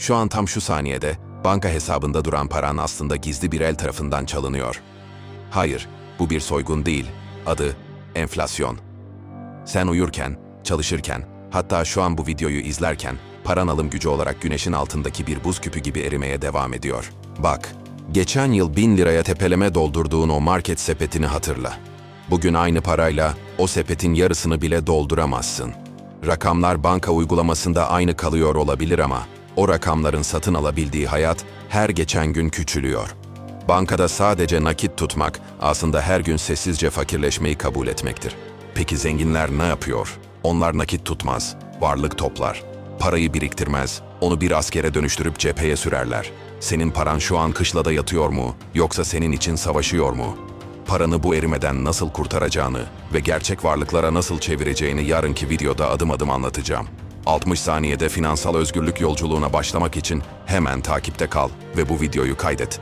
Şu an tam şu saniyede banka hesabında duran paran aslında gizli bir el tarafından çalınıyor. Hayır, bu bir soygun değil. Adı enflasyon. Sen uyurken, çalışırken, hatta şu an bu videoyu izlerken paran alım gücü olarak güneşin altındaki bir buz küpü gibi erimeye devam ediyor. Bak, geçen yıl bin liraya tepeleme doldurduğun o market sepetini hatırla. Bugün aynı parayla o sepetin yarısını bile dolduramazsın. Rakamlar banka uygulamasında aynı kalıyor olabilir ama o rakamların satın alabildiği hayat her geçen gün küçülüyor. Bankada sadece nakit tutmak aslında her gün sessizce fakirleşmeyi kabul etmektir. Peki zenginler ne yapıyor? Onlar nakit tutmaz, varlık toplar. Parayı biriktirmez, onu bir askere dönüştürüp cepheye sürerler. Senin paran şu an kışlada yatıyor mu, yoksa senin için savaşıyor mu? Paranı bu erimeden nasıl kurtaracağını ve gerçek varlıklara nasıl çevireceğini yarınki videoda adım adım anlatacağım. 60 saniyede finansal özgürlük yolculuğuna başlamak için hemen takipte kal ve bu videoyu kaydet.